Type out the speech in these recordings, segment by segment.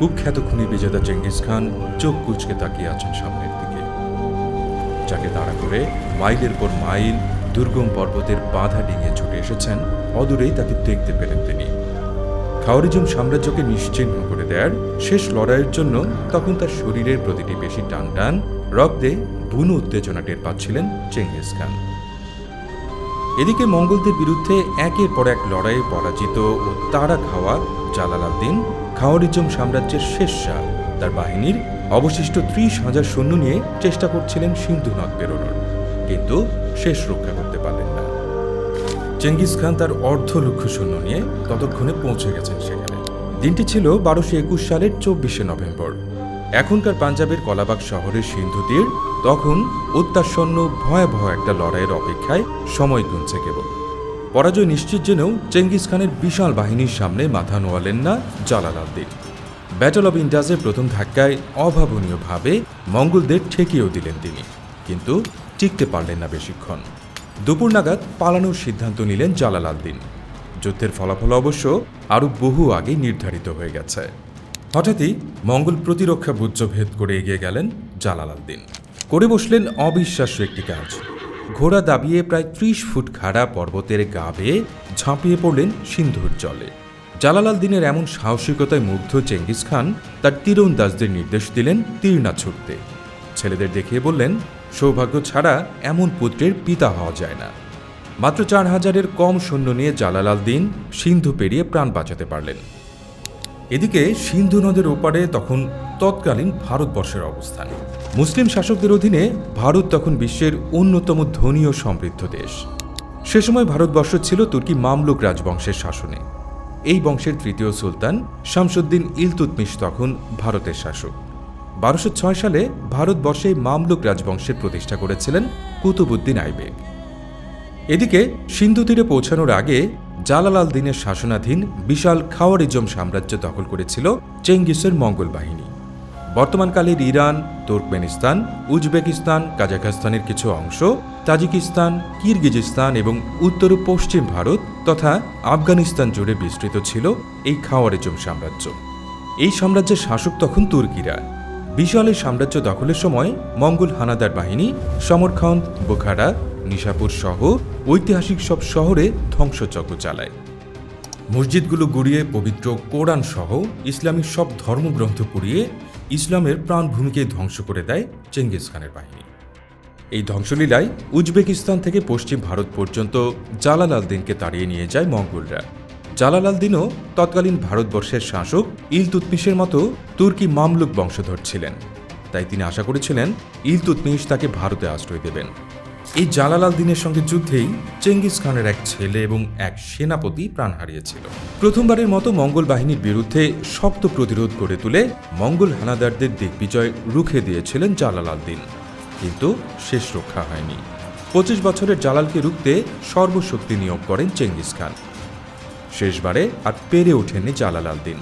কুখ্যাত খুনি বিজেতা চেঙ্গিস খান চোখ কুচকে তাকিয়ে আছেন সামনের দিকে। যাকে তাড়া করে মাইলের পর মাইল দুর্গম পর্বতের বাধা ডিঙিয়ে ছুটে এসেছেন, অদূরেই তাকে দেখতে পেলেন তিনি। খাওয়ারিজম সাম্রাজ্যকে নিশ্চিহ্ন করে দেয়ার শেষ লড়াইয়ের জন্য তখন তার শরীরের প্রতিটি পেশি টান টান রক্তে বুনো উত্তেজনা টের পাচ্ছিলেন চেঙ্গিস খান। এদিকে মঙ্গলদের বিরুদ্ধে একের পর এক লড়াইয়ে পরাজিত ও তারা খাওয়া জালালাউদ্দিন খাওয়ারিজম সাম্রাজ্যের শেষ শাহ তার বাহিনীর অবশিষ্ট ত্রিশ হাজার সৈন্য নিয়ে চেষ্টা করছিলেন সিন্ধু নদ পেরোনোর, কিন্তু শেষ রক্ষা করতে পারলেন না। চেঙ্গিস খান তার অর্ধ লক্ষ সৈন্য নিয়ে ততক্ষণে পৌঁছে গেছেন সেখানে। দিনটি ছিল বারোশো একুশ সালের চব্বিশে নভেম্বর। এখনকার পাঞ্জাবের কলাবাগ শহরের সিন্ধু তীর তখন অত্যাসন্ন ভয়াবহ একটা লড়াইয়ের অপেক্ষায় সময় গুনছে কেবল। পরাজয় নিশ্চিত জেনেও চেঙ্গিস খানের বিশাল বাহিনীর সামনে মাথা নোয়ালেন না জালালাউদ্দিন ব্যাটল অব ইন্ডাজের প্রথম ধাক্কায় অভাবনীয়ভাবে মঙ্গলদের ঠেকিয়েও দিলেন তিনি, কিন্তু টিকতে পারলেন না বেশিক্ষণ। দুপুর নাগাদ পালানোর সিদ্ধান্ত নিলেন জালালাউদ্দিন যুদ্ধের ফলাফল অবশ্য আরও বহু আগে নির্ধারিত হয়ে গেছে। হঠাৎই মঙ্গল প্রতিরক্ষা ভেদ করে এগিয়ে গেলেন জালালাউদ্দিন করে বসলেন অবিশ্বাস্য একটি কাজ ঘোড়া দাবিয়ে প্রায় ত্রিশ ফুট খাড়া পর্বতের গা বেয়ে ঝাঁপিয়ে পড়লেন সিন্ধুর জলে। জালালাল দিনের এমন সাহসিকতায় মুগ্ধ চেঙ্গিস খান, তার তীরন্দাজদের নির্দেশ দিলেন তীর না ছুটতে ছেলেদের দেখিয়ে বললেন, সৌভাগ্য ছাড়া এমন পুত্রের পিতা হওয়া যায় না। মাত্র চার হাজারের কম সৈন্য নিয়ে জালালাল দিন সিন্ধু পেরিয়ে প্রাণ বাঁচাতে পারলেন। এদিকে সিন্ধু নদের ওপারে তখন তৎকালীন ভারতবর্ষের অবস্থান। মুসলিম শাসকদের অধীনে ভারত তখন বিশ্বের অন্যতম ধনী ও সমৃদ্ধ দেশ। সে সময় ভারতবর্ষ ছিল তুর্কি মামলুক রাজবংশের শাসনে। এই বংশের তৃতীয় সুলতান শামসুদ্দিন ইলতুতমিশ তখন ভারতের শাসক। বারোশো ছয় সালে ভারতবর্ষে মামলুক রাজবংশের প্রতিষ্ঠা করেছিলেন কুতুবুদ্দিন আইবেক এদিকে সিন্ধু তীরে পৌঁছানোর আগে জালালাল দিনের শাসনাধীন বিশাল খাওয়ারিজম সাম্রাজ্য দখল করেছিল চেঙ্গিসের মঙ্গল বাহিনী। বর্তমানকালের ইরান, তুর্কমেনিস্তান, উজবেকিস্তান, কাজাখস্তানের কিছু অংশ, তাজিকিস্তান, কিরগিজিস্তান এবং উত্তর পশ্চিম ভারত তথা আফগানিস্তান জুড়ে বিস্তৃত ছিল এই খাওয়ারিজম সাম্রাজ্য। এই সাম্রাজ্যের শাসক তখন তুর্কিরা। বিশাল এই সাম্রাজ্য দখলের সময় মঙ্গল হানাদার বাহিনী, সমরখন্দ, বোখারা, নিশাপুর সহ ঐতিহাসিক সব শহরে ধ্বংসযজ্ঞ চালায়। মসজিদগুলো গুড়িয়ে পবিত্র কোরআন সহ ইসলামী সব ধর্মগ্রন্থ পুড়িয়ে ইসলামের প্রাণভূমিকে ধ্বংস করে দেয় চেঙ্গিস খানের বাহিনী। এই ধ্বংসলীলায় উজবেকিস্তান থেকে পশ্চিম ভারত পর্যন্ত জালালাল দিনকে তাড়িয়ে নিয়ে যায় মঙ্গলরা। জালালাল দিনও তৎকালীন ভারতবর্ষের শাসক ইলতুতমিশের মতো তুর্কি মামলুক বংশধর ছিলেন। তাই তিনি আশা করেছিলেন ইলতুতমিশ তাকে ভারতে আশ্রয় দেবেন। এই জালালাল দিনের সঙ্গে যুদ্ধেই চেঙ্গিস খানের এক ছেলে এবং এক সেনাপতি প্রাণ হারিয়েছিল। প্রথমবারের মতো মঙ্গল বাহিনীর বিরুদ্ধে শক্ত প্রতিরোধ গড়ে তুলে মঙ্গল হানাদারদের দিগ্বিজয় রুখে দিয়েছিলেন জালালাল দিন। কিন্তু শেষ রক্ষা হয়নি। পঁচিশ বছরের জালালকে রুখতে সর্বশক্তি নিয়োগ করেন চেঙ্গিস খান। শেষবারে আর পেরে ওঠেনি জালালাল দিন।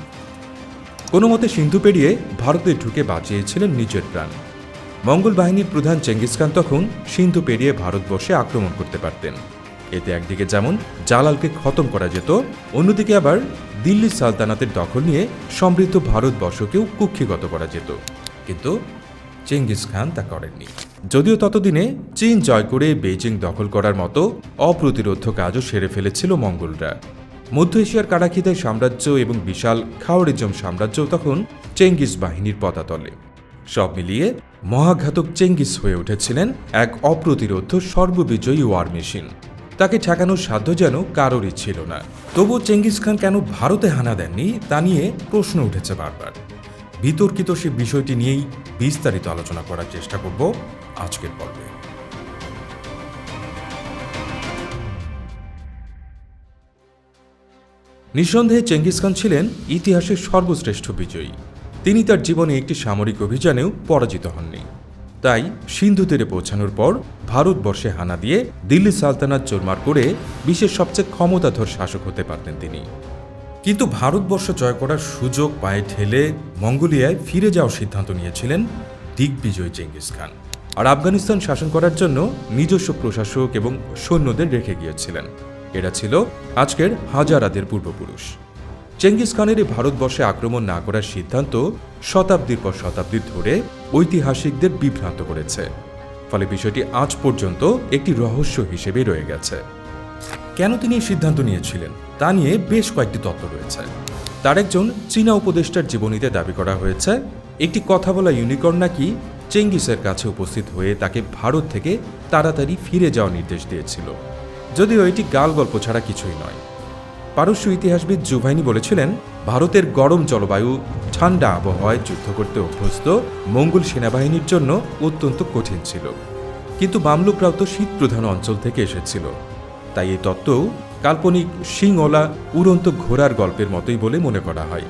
কোনো মতে সিন্ধু পেরিয়ে ভারতে ঢুকে বাঁচিয়েছিলেন নিজের প্রাণ। মঙ্গল বাহিনীর প্রধান চেঙ্গিস খান তখন সিন্ধু পেরিয়ে ভারতবর্ষে আক্রমণ করতে পারতেন। এতে একদিকে যেমন জালালকে খতম করা যেত, অন্যদিকে আবার দিল্লি সালতানাতের দখল নিয়ে সমৃদ্ধ ভারতবর্ষকেও কুক্ষিগত করা যেত। কিন্তু চেঙ্গিস খান তা করেননি। যদিও ততদিনে চীন জয় করে বেইজিং দখল করার মতো অপ্রতিরোধ কাজও সেরে ফেলেছিল মঙ্গলরা। মধ্য এশিয়ার কারাখিদাই সাম্রাজ্য এবং বিশাল খাওয়ারিজম সাম্রাজ্য তখন চেঙ্গিস বাহিনীর পতাতলে। সব মিলিয়ে মহাঘাতক চেঙ্গিস হয়ে উঠেছিলেন এক অপ্রতিরোধ সর্ববিজয়ী ওয়ার মেশিন। তাকে ঠেকানোর সাধ্য যেন কারোরই ছিল না। তবুও চেঙ্গিস খান কেন ভারতে হানা দেননি, তা নিয়ে প্রশ্ন উঠেছে বারবার। বিতর্কিত সে বিষয়টি নিয়েই বিস্তারিত আলোচনা করার চেষ্টা করব আজকের পর্বে। নিঃসন্দেহে চেঙ্গিস খান ছিলেন ইতিহাসের সর্বশ্রেষ্ঠ বিজয়ী। তিনি তার জীবনে একটি সামরিক অভিযানেও পরাজিত হননি। তাই সিন্ধু তীরে পৌঁছানোর পর ভারতবর্ষে হানা দিয়ে দিল্লি সালতানাত চোরমার করে বিশ্বের সবচেয়ে ক্ষমতাধর শাসক হতে পারতেন তিনি। কিন্তু ভারতবর্ষ জয় করার সুযোগ পায়ে ঠেলে মঙ্গোলিয়ায় ফিরে যাওয়ার সিদ্ধান্ত নিয়েছিলেন দিগ্বিজয় চেঙ্গিস খান। আর আফগানিস্তান শাসন করার জন্য নিজস্ব প্রশাসক এবং সৈন্যদের রেখে গিয়েছিলেন। এরা ছিল আজকের হাজারাদের পূর্বপুরুষ। চেঙ্গিস খানের এই ভারতবর্ষে আক্রমণ না করার সিদ্ধান্ত শতাব্দীর পর শতাব্দী ধরে ঐতিহাসিকদের বিভ্রান্ত করেছে। ফলে বিষয়টি আজ পর্যন্ত একটি রহস্য হিসেবে রয়ে গেছে। কেন তিনি এই সিদ্ধান্ত নিয়েছিলেন? তা নিয়ে বেশ কয়েকটি তত্ত্ব রয়েছে। তার একজন চীনা উপদেষ্টার জীবনীতে দাবি করা হয়েছে, একটি কথা বলা ইউনিকর্ন নাকি চেঙ্গিসের কাছে উপস্থিত হয়ে তাকে ভারত থেকে তাড়াতাড়ি ফিরে যাওয়ার নির্দেশ দিয়েছিল। যদিও এটি গাল গল্প ছাড়া কিছুই নয়। পারস্য ইতিহাসবিদ জুভাইনি বলেছিলেন, ভারতের গরম জলবায়ু ঠান্ডা আবহাওয়ায় যুদ্ধ করতে অভ্যস্ত মঙ্গল সেনাবাহিনীর জন্য অত্যন্ত কঠিন ছিল। কিন্তু মামলুকরাও তো শীত প্রধান অঞ্চল থেকে এসেছিল। তাই এই তত্ত্বও কাল্পনিক সিংওলা উড়ন্ত ঘোড়ার গল্পের মতোই বলে মনে করা হয়।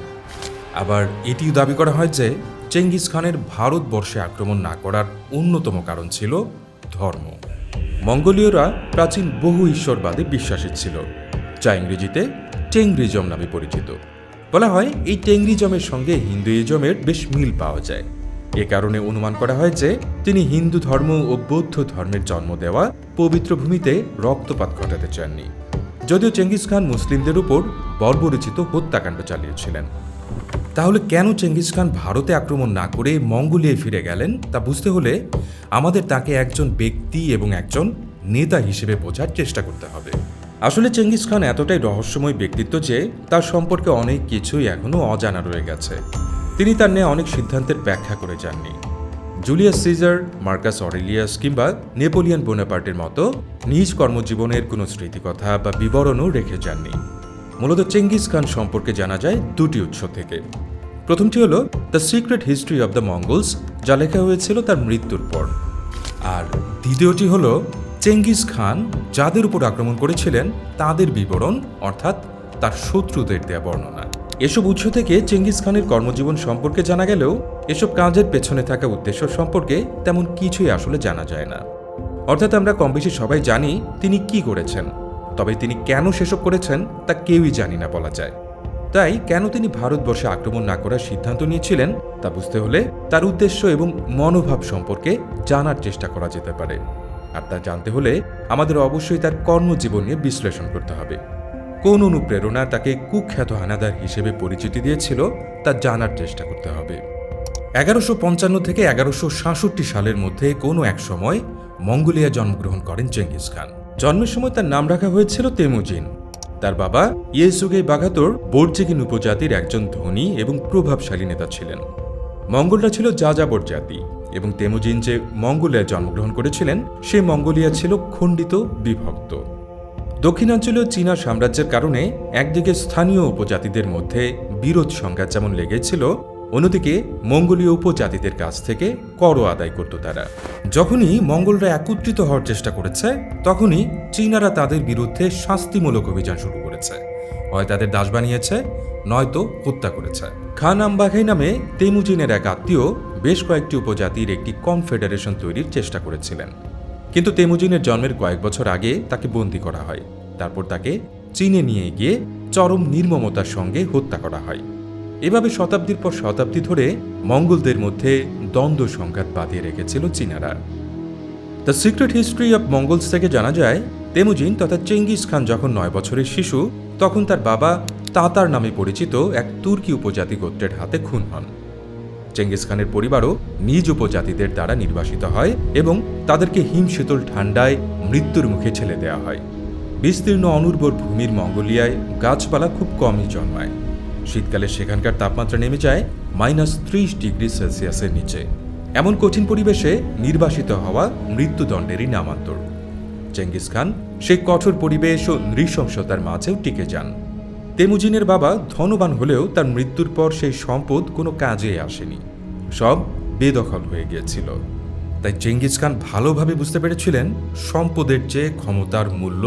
আবার এটিও দাবি করা হয় যে চেঙ্গিস খানের ভারতবর্ষে আক্রমণ না করার অন্যতম কারণ ছিল ধর্ম। মঙ্গোলীয়রা প্রাচীন বহু ঈশ্বরবাদে বিশ্বাসী ছিল। যা ইংরেজিতে টেংরিজম নামে পরিচিত। বলা হয়, এই টেংরিজমের সঙ্গে হিন্দুইজমের বেশ মিল পাওয়া যায়। এ কারণে অনুমান করা হয় যে, তিনি হিন্দু ধর্ম ও বৌদ্ধ ধর্মের জন্ম দেওয়া পবিত্র ভূমিতে রক্তপাত ঘটাতে চাননি। যদিও চেঙ্গিস খান মুসলিমদের উপর বর্বরচিত হত্যাকাণ্ড চালিয়েছিলেন। তাহলে কেন চেঙ্গিস খান ভারতে আক্রমণ না করে মঙ্গোলিয়ায় ফিরে গেলেন, তা বুঝতে হলে আমাদের তাকে একজন ব্যক্তি এবং একজন নেতা হিসেবে বোঝার চেষ্টা করতে হবে। আসলে চেঙ্গিস খান এতটাই রহস্যময় ব্যক্তিত্ব যে তার সম্পর্কে অনেক কিছুই এখনও অজানা রয়ে গেছে। তিনি তার নেওয়া অনেক সিদ্ধান্তের ব্যাখ্যা করে যাননি। জুলিয়াস সিজার, মার্কাস অরেলিয়াস কিংবা নেপোলিয়ান বোনাপার্টের মতো নিজ কর্মজীবনের কোনো স্মৃতিকথা বা বিবরণও রেখে যাননি। মূলত চেঙ্গিস খান সম্পর্কে জানা যায় দুটি উৎস থেকে। প্রথমটি হলো The Secret History of the Mongols যা লেখা হয়েছিল তার মৃত্যুর পর। আর দ্বিতীয়টি হলো চেঙ্গিস খান যাদের উপর আক্রমণ করেছিলেন, তাদের বিবরণ, অর্থাৎ তার শত্রুদের দেয়া বর্ণনা। এসব উৎস থেকে চেঙ্গিস খানের কর্মজীবন সম্পর্কে জানা গেলেও, এসব কাজের পেছনে থাকা উদ্দেশ্য সম্পর্কে তেমন কিছুই আসলে জানা যায় না। অর্থাৎ আমরা কম বেশি সবাই জানি তিনি কি করেছেন, তবে তিনি কেন সেসব করেছেন তা কেউই জানি না বলা যায়। তাই কেন তিনি ভারতবর্ষে আক্রমণ না করার সিদ্ধান্ত নিয়েছিলেন, তা বুঝতে হলে তার উদ্দেশ্য এবং মনোভাব সম্পর্কে জানার চেষ্টা করা যেতে পারে। আর তা জানতে হলে আমাদের অবশ্যই তার কর্মজীবন নিয়ে বিশ্লেষণ করতে হবে। কোন অনুপ্রেরণা তাকে কুখ্যাত হানাদার হিসেবে পরিচিতি দিয়েছিল তা জানার চেষ্টা করতে হবে। এগারোশো পঞ্চান্ন থেকে এগারোশো সাতষট্টি সালের মধ্যে কোনো এক সময় মঙ্গোলিয়া জন্মগ্রহণ করেন চেঙ্গিস খান। জন্মের সময় তার নাম রাখা হয়েছিল তেমুজিন। তার বাবা ইয়েসুগে বাঘাতোর বোর্জেগিন উপজাতির একজন ধনী এবং প্রভাবশালী নেতা ছিলেন। মঙ্গলরা ছিল যাযাবর জাতি এবং তেমুজিন যে মঙ্গোলিয়ায় জন্মগ্রহণ করেছিলেন, সে মঙ্গোলিয়া ছিল খণ্ডিত বিভক্ত। দক্ষিণাঞ্চলীয় চীনা সাম্রাজ্যের কারণে একদিকে স্থানীয় উপজাতিদের মধ্যে বিরোধ সংঘাত যেমন লেগেছিল, অন্যদিকে মঙ্গোলীয় উপজাতিদের কাছ থেকে করও আদায় করত তারা। যখনই মঙ্গলরা একত্রিত হওয়ার চেষ্টা করেছে, তখনই চীনারা তাদের বিরুদ্ধে শাস্তিমূলক অভিযান শুরু করেছে। হয় তাদের দাস বানিয়েছে, নয়তো হত্যা করেছে। খান আমবাঘাই নামে তেমুজিনের এক আত্মীয় বেশ কয়েকটি উপজাতির একটি কনফেডারেশন তৈরির চেষ্টা করেছিলেন। কিন্তু তেমুজিনের জন্মের কয়েক বছর আগে তাকে বন্দী করা হয়। তারপর তাকে চীনে নিয়ে গিয়ে চরম নির্মমতার সঙ্গে হত্যা করা হয়। এভাবে শতাব্দীর পর শতাব্দী ধরে মঙ্গলদের মধ্যে দ্বন্দ্ব সংঘাত বাঁধিয়ে রেখেছিল চীনারা। The Secret History of Mongols থেকে জানা যায়, তেমুজিন তথা চেঙ্গিস খান যখন নয় বছরের শিশু তখন তার বাবা তাতার নামে পরিচিত এক তুর্কি উপজাতি গোত্রের হাতে খুন হন। চেঙ্গিস খানের পরিবারও নিজ উপজাতিদের দ্বারা নির্বাসিত হয় এবং তাদেরকে হিমশীতল ঠান্ডায় মৃত্যুর মুখে ছেলে দেওয়া হয়। বিস্তীর্ণ অনুর্বর ভূমির মঙ্গোলিয়ায় গাছপালা খুব কমই জন্মায়। শীতকালে সেখানকার তাপমাত্রা নেমে যায় মাইনাস ত্রিশ ডিগ্রি সেলসিয়াসের নিচে। এমন কঠিন পরিবেশে নির্বাসিত হওয়া মৃত্যুদণ্ডেরই নামান্তর। চেঙ্গিস খান, সেই কঠোর পরিবেশ ও নৃশংসতার মাঝেও টিকে যান। তেমুজিনের বাবা ধনবান হলেও তার মৃত্যুর পর সেই সম্পদ কোনো কাজে আসেনি। সব বেদখল হয়ে গিয়েছিল। তাই চেঙ্গিস খান ভালোভাবে বুঝতে পেরেছিলেন সম্পদের চেয়ে ক্ষমতার মূল্য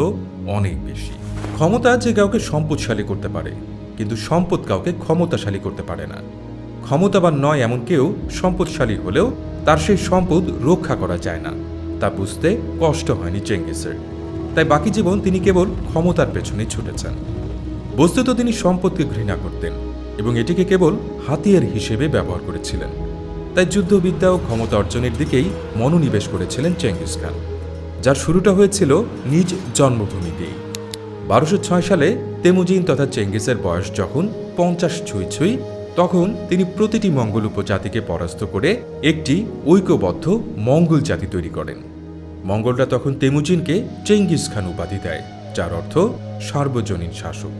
অনেক বেশি। ক্ষমতা যে কাউকে সম্পদশালী করতে পারে, কিন্তু সম্পদ কাউকে ক্ষমতাশালী করতে পারে না। ক্ষমতাবান নয় এমন কেউ সম্পদশালী হলেও তার সেই সম্পদ রক্ষা করা যায় না। তা বুঝতে কষ্ট হয়নি চেঙ্গিসের। তাই বাকি জীবন তিনি কেবল ক্ষমতার পেছনে ছুটেছেন। বস্তুত তিনি সম্পদকে ঘৃণা করতেন এবং এটিকে কেবল হাতিয়ার হিসেবে ব্যবহার করেছিলেন। তাই যুদ্ধবিদ্যা ও ক্ষমতা অর্জনের দিকেই মনোনিবেশ করেছিলেন চেঙ্গিস খান, যার শুরুটা হয়েছিল নিজ জন্মভূমিতেই। বারোশো ছয় সালে তেমুজিন তথা চেঙ্গিসের বয়স যখন পঞ্চাশ ছুঁই ছুঁই তখন তিনি প্রতিটি মঙ্গল উপজাতিকে পরাস্ত করে একটি ঐক্যবদ্ধ মঙ্গল জাতি তৈরি করেন। মঙ্গলরা তখন তেমুজিনকে চেঙ্গিস খান উপাধি দেয়, যার অর্থ সার্বজনীন শাসক।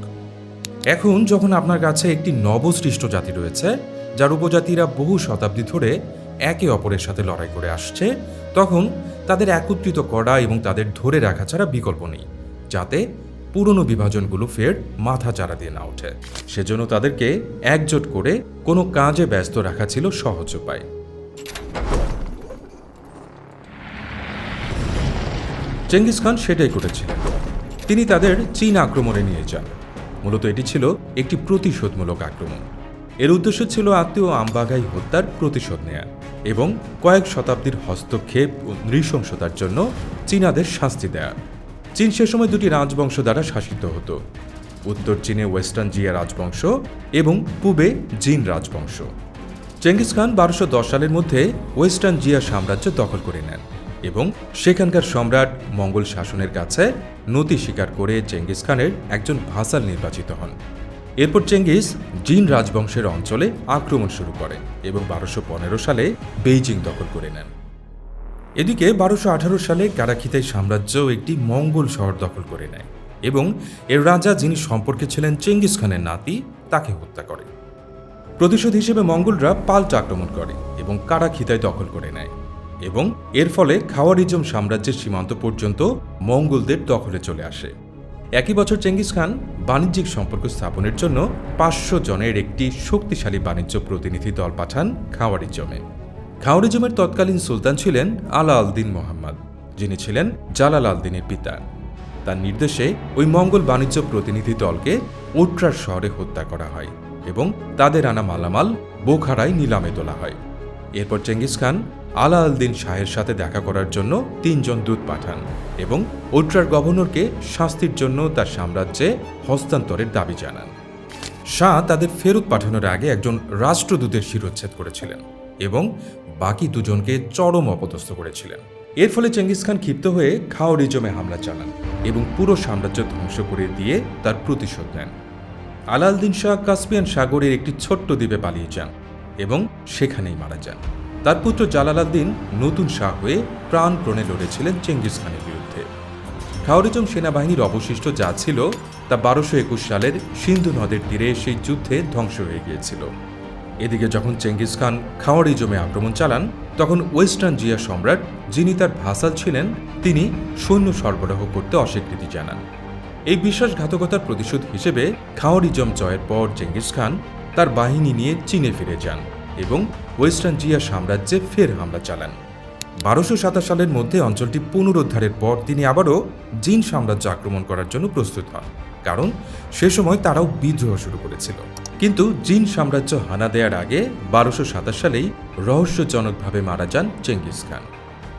এখন যখন আপনার কাছে একটি নবসৃষ্ট জাতি রয়েছে, যার উপজাতিরা বহু শতাব্দী ধরে একে অপরের সাথে লড়াই করে আসছে, তখন তাদের একত্রিত করা এবং তাদের ধরে রাখা ছাড়া বিকল্প নেই, যাতে পুরনো বিভাজনগুলো ফের মাথা চারা দিয়ে না ওঠে। সেজন্য তাদেরকে একজোট করে কোনো কাজে ব্যস্ত রাখা ছিল সহজ উপায়। চেঙ্গিস খান সেটাই করেছিলেন। তিনি তাদের চীন আক্রমণে নিয়ে যান। মূলত এটি ছিল একটি প্রতিশোধমূলক আক্রমণ। এর উদ্দেশ্য ছিল আত্মীয় আমবাগাই হত্যার প্রতিশোধ নেয়া এবং কয়েক শতাব্দীর হস্তক্ষেপ ও নৃশংসতার জন্য চীনাদের শাস্তি দেয়া। চীন সে সময় দুটি রাজবংশ দ্বারা শাসিত হতো। উত্তর চীনে ওয়েস্টার্ন জিয়া রাজবংশ এবং পূবে জিন রাজবংশ। চেঙ্গিস খান বারোশো সালের মধ্যে ওয়েস্টার্ন জিয়া সাম্রাজ্য দখল করে নেন এবং সেখানকার সম্রাট মঙ্গল শাসনের কাছে নতি স্বীকার করে চেঙ্গিস খানের একজন ভাসাল নির্বাচিত হন। এরপর চেঙ্গিস জিন রাজবংশের অঞ্চলে আক্রমণ শুরু করেন এবং বারোশো সালে বেইজিং দখল করে নেন। এদিকে বারোশো আঠারো সালে কারাখিতাই সাম্রাজ্য একটি মঙ্গল শহর দখল করে নেয় এবং এর রাজা যিনি সম্পর্কে ছিলেন চেঙ্গিস খানের নাতি, তাকে হত্যা করে। প্রতিশোধ হিসেবে মঙ্গলরা পাল্টা আক্রমণ করে এবং কারাখিতায় দখল করে নেয় এবং এর ফলে খাওয়ারিজম সাম্রাজ্যের সীমান্ত পর্যন্ত মঙ্গলদের দখলে চলে আসে। একই বছর চেঙ্গিস খান বাণিজ্যিক সম্পর্ক স্থাপনের জন্য পাঁচশো জনের একটি শক্তিশালী বাণিজ্য প্রতিনিধি দল পাঠান খাওয়ারিজমে। খাওয়ারিজমের তৎকালীন সুলতান ছিলেন আলা আলদিন মোহাম্মদ, যিনি ছিলেন জালাল আলদিনের পিতা। তার নির্দেশে ওই মঙ্গল বাণিজ্য প্রতিনিধি দলকে ওট্রার শহরে হত্যা করা হয় এবং তাদের আনা মালামাল বোখারায় নিলামে তোলা হয়। এরপর চেঙ্গিস খান আলা আলদিন শাহের সাথে দেখা করার জন্য তিনজন দূত পাঠান এবং ওট্রার গভর্নরকে শাস্তির জন্য তার সাম্রাজ্যে হস্তান্তরের দাবি জানান। শাহ তাদের ফেরত পাঠানোর আগে একজন রাষ্ট্রদূতের শিরোচ্ছেদ করেছিলেন এবং বাকি দুজনকে চরম অপদস্থ করেছিলেন। এর ফলে চেঙ্গিস খান ক্ষিপ্ত হয়ে খাওয়ারিজমে হামলা চালান এবং পুরো সাম্রাজ্য ধ্বংস করে দিয়ে তার প্রতিশোধ নেন। আলাউদ্দিন শাহ কাস্পিয়ান সাগরের একটি ছোট্ট দ্বীপে পালিয়ে যান এবং সেখানেই মারা যান। তার পুত্র জালালাদ্দিন নতুন শাহ হয়ে প্রাণপ্রণে লড়েছিলেন চেঙ্গিস খানের বিরুদ্ধে। খাওয়ারিজম সেনাবাহিনীর অবশিষ্ট যা ছিল তা বারোশো একুশ সালের সিন্ধু নদের তীরে সেই যুদ্ধে ধ্বংস হয়ে গিয়েছিল। এদিকে যখন চেঙ্গিস খান খাওয়ারিজমে আক্রমণ চালান, তখন ওয়েস্টার্ন জিয়া সম্রাট, যিনি তার ভাসাল ছিলেন, তিনি সৈন্য সরবরাহ করতে অস্বীকৃতি জানান। এই বিশ্বাসঘাতকতার প্রতিশোধ হিসেবে খাওয়ারিজম জয়ের পর চেঙ্গিস খান তার বাহিনী নিয়ে চীনে ফিরে যান এবং ওয়েস্টার্ন জিয়া সাম্রাজ্যে ফের হামলা চালান। বারোশো সাতাশ সালের মধ্যে অঞ্চলটি পুনরুদ্ধারের পর তিনি আবারও জিন সাম্রাজ্য আক্রমণ করার জন্য প্রস্তুত হন, কারণ সে সময় তারাও বিদ্রোহ শুরু করেছিল। কিন্তু জিন সাম্রাজ্য হানা দেওয়ার আগে বারোশো সাতাশ সালেই রহস্যজনকভাবে মারা যান চেঙ্গিস খান।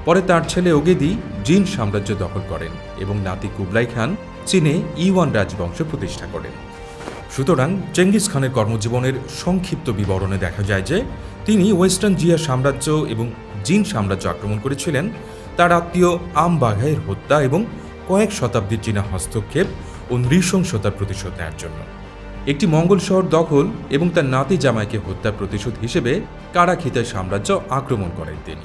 পরে তার ছেলে ওগেদি জিন সাম্রাজ্য দখল করেন এবং নাতি কুবলাই খান চীনে ইওয়ান রাজবংশ প্রতিষ্ঠা করেন। সুতরাং চেঙ্গিস খানের কর্মজীবনের সংক্ষিপ্ত বিবরণে দেখা যায় যে তিনি ওয়েস্টার্ন জিয়া সাম্রাজ্য এবং জিন সাম্রাজ্য আক্রমণ করেছিলেন, তার আত্মীয় আম বাঘাইয়ের হত্যা এবং কয়েক শতাব্দীর চীনা হস্তক্ষেপ ও নৃশংসতার প্রতিশোধ নেওয়ার জন্য। একটি মঙ্গল শহর দখল এবং তার নাতি জামাইকে হত্যার প্রতিশোধ হিসেবে কারাখিতায় সাম্রাজ্য আক্রমণ করেন তিনি।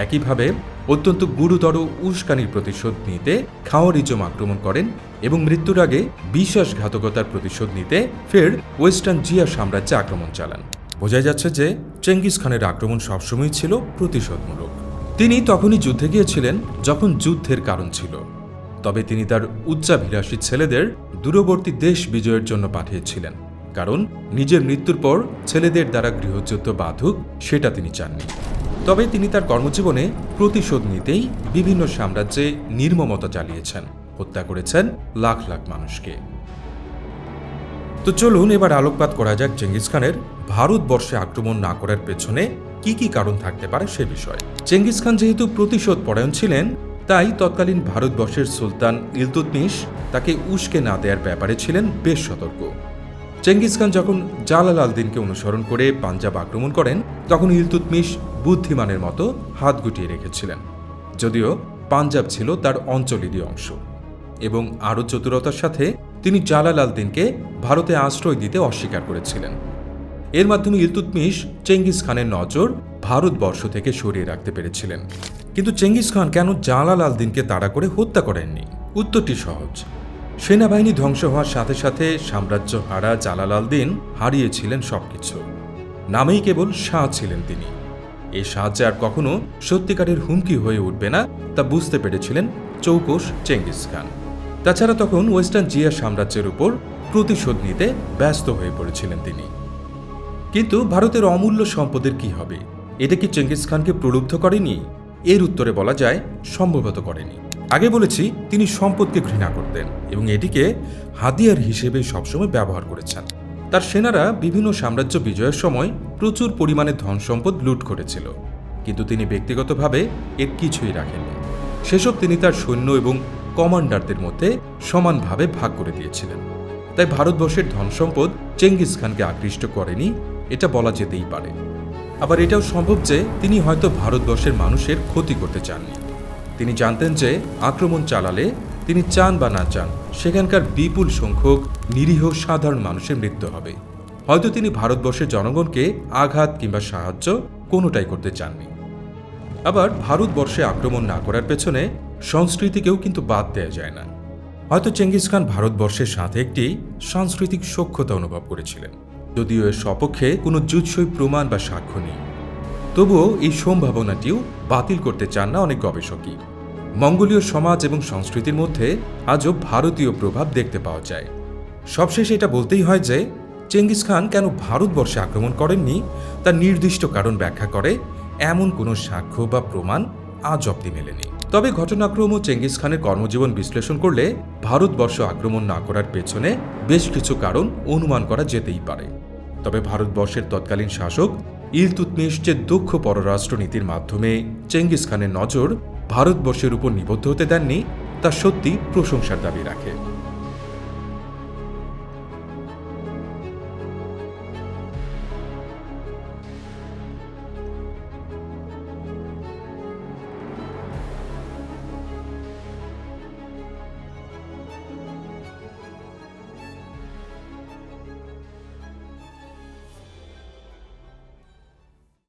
একইভাবে অত্যন্ত গুরুতর উস্কানির প্রতিশোধ নিতে খাওয়ারিজম আক্রমণ করেন এবং মৃত্যুর আগে বিশ্বাসঘাতকতার প্রতিশোধ নিতে ফের ওয়েস্টার্ন জিয়া সাম্রাজ্যে আক্রমণ চালান। বোঝাই যাচ্ছে যে চেঙ্গিস খানের আক্রমণ সবসময় ছিল প্রতিশোধমূলক। তিনি তখনই যুদ্ধে গিয়েছিলেন যখন যুদ্ধের কারণ ছিল। তবে তিনি তার উচ্চাভিলাষী ছেলেদের দূরবর্তী দেশ বিজয়ের জন্য পাঠিয়েছিলেন, কারণ নিজের মৃত্যুর পর ছেলেদের দ্বারা গৃহযুদ্ধ বাধুক সেটা তিনি চাননি। তবে তিনি তার কর্মজীবনে প্রতিশোধ নিতেই বিভিন্ন সাম্রাজ্যে নির্মমতা চালিয়েছেন, হত্যা করেছেন লাখ লাখ মানুষকে। তো চলুন এবার আলোকপাত করা যাক চেঙ্গিস খানের ভারতবর্ষে আক্রমণ না করার পেছনে কি কি কারণ থাকতে পারে সে বিষয়ে। চেঙ্গিস খান যেহেতু প্রতিশোধ পরায়ণ ছিলেন তাই তৎকালীন ভারতবর্ষের সুলতান ইলতুতমিশ তাকে উস্কে না দেওয়ার ব্যাপারে ছিলেন বেশ সতর্ক। চেঙ্গিস খান যখন জালাল আলদিনকে অনুসরণ করে পাঞ্জাব আক্রমণ করেন, তখন ইলতুতমিশ বুদ্ধিমানের মতো হাত গুটিয়ে রেখেছিলেন। যদিও পাঞ্জাব ছিল তার অঞ্চলেরই অংশ এবং আরও চতুরতার সাথে তিনি জালাল আল দিনকে ভারতে আশ্রয় দিতে অস্বীকার করেছিলেন। এর মাধ্যমে ইলতুতমিশ চেঙ্গিস খানের নজর ভারতবর্ষ থেকে সরিয়ে রাখতে পেরেছিলেন। কিন্তু চেঙ্গিস খান কেন জালাল আল দিনকে তাড়া করে হত্যা করেননি? উত্তরটি সহজ। সেনাবাহিনী ধ্বংস হওয়ার সাথে সাথে সাম্রাজ্য হারা জালাল আল দিন হারিয়েছিলেন সবকিছু। নামেই কেবল শাহ ছিলেন তিনি। এই সাহায্যে আর কখনো সত্যিকারের হুমকি হয়ে উঠবে না তা বুঝতে পেরেছিলেন চৌকস চেঙ্গিস খান। তাছাড়া তখন ওয়েস্টার্ন জিয়া সাম্রাজ্যের উপর প্রতিশোধ নিতে ব্যস্ত হয়ে পড়েছিলেন তিনি। কিন্তু ভারতের অমূল্য সম্পদের কি হবে? এটা কি চেঙ্গিস খানকে প্রলুব্ধ করেনি? এর উত্তরে বলা যায় সম্ভবত করেনি। আগে বলেছি, তিনি সম্পদকে ঘৃণা করতেন এবং এটিকে হাতিয়ার হিসেবে সবসময় ব্যবহার করেছেন। তার সেনারা বিভিন্ন সাম্রাজ্য বিজয়ের সময় প্রচুর পরিমাণে ধন সম্পদ লুট করেছিল, কিন্তু তিনি ব্যক্তিগতভাবে এর কিছুই রাখেননি। সেসব তিনি তার সৈন্য এবং কমান্ডারদের মধ্যে সমানভাবে ভাগ করে দিয়েছিলেন। তাই ভারতবর্ষের ধন সম্পদ চেঙ্গিস খানকে আকৃষ্ট করেনি, এটা বলা যেতেই পারে। আবার এটাও সম্ভব যে তিনি হয়তো ভারতবর্ষের মানুষের ক্ষতি করতে চাননি তিনি জানতেন যে আক্রমণ চালালে তিনি চান বা না চান, সেখানকার বিপুল সংখ্যক নিরীহ সাধারণ মানুষের মৃত্যু হবে। হয়তো তিনি ভারতবর্ষের জনগণকে আঘাত কিংবা সাহায্য কোনোটাই করতে চাননি। আবার ভারতবর্ষে আক্রমণ না করার পেছনে সংস্কৃতিকেও কিন্তু বাদ দেওয়া যায় না। হয়তো চেঙ্গিস খান ভারতবর্ষের সাথে একটি সাংস্কৃতিক সখ্যতা অনুভব করেছিলেন। যদিও এর সপক্ষে কোনো জুৎসই প্রমাণ বা সাক্ষ্য নেই। তবুও এই সম্ভাবনাটিও বাতিল করতে চান না অনেক গবেষকই। মঙ্গোলীয় সমাজ এবং সংস্কৃতির মধ্যে আজও ভারতীয় প্রভাব দেখতে পাওয়া যায়। সবশেষে এটা বলতেই হয় যে, চেঙ্গিস খান কেন ভারতবর্ষে আক্রমণ করেননি, তার নির্দিষ্ট কারণ ব্যাখ্যা করে এমন কোনো সাক্ষ্য বা প্রমাণ আজ অব্দি মেলেনি। তবে ঘটনাক্রম ও চেঙ্গিস খানের কর্মজীবন বিশ্লেষণ করলে ভারতবর্ষ আক্রমণ না করার পেছনে বেশ কিছু কারণ অনুমান করা যেতেই পারে। তবে ভারতবর্ষের তৎকালীন শাসক ইলতুতমিশ যে দক্ষ পররাষ্ট্রনীতির মাধ্যমে চেঙ্গিস খানের নজর ভারতবর্ষের উপর নিবদ্ধ হতে দেননি, তা সত্যি প্রশংসার দাবি রাখে।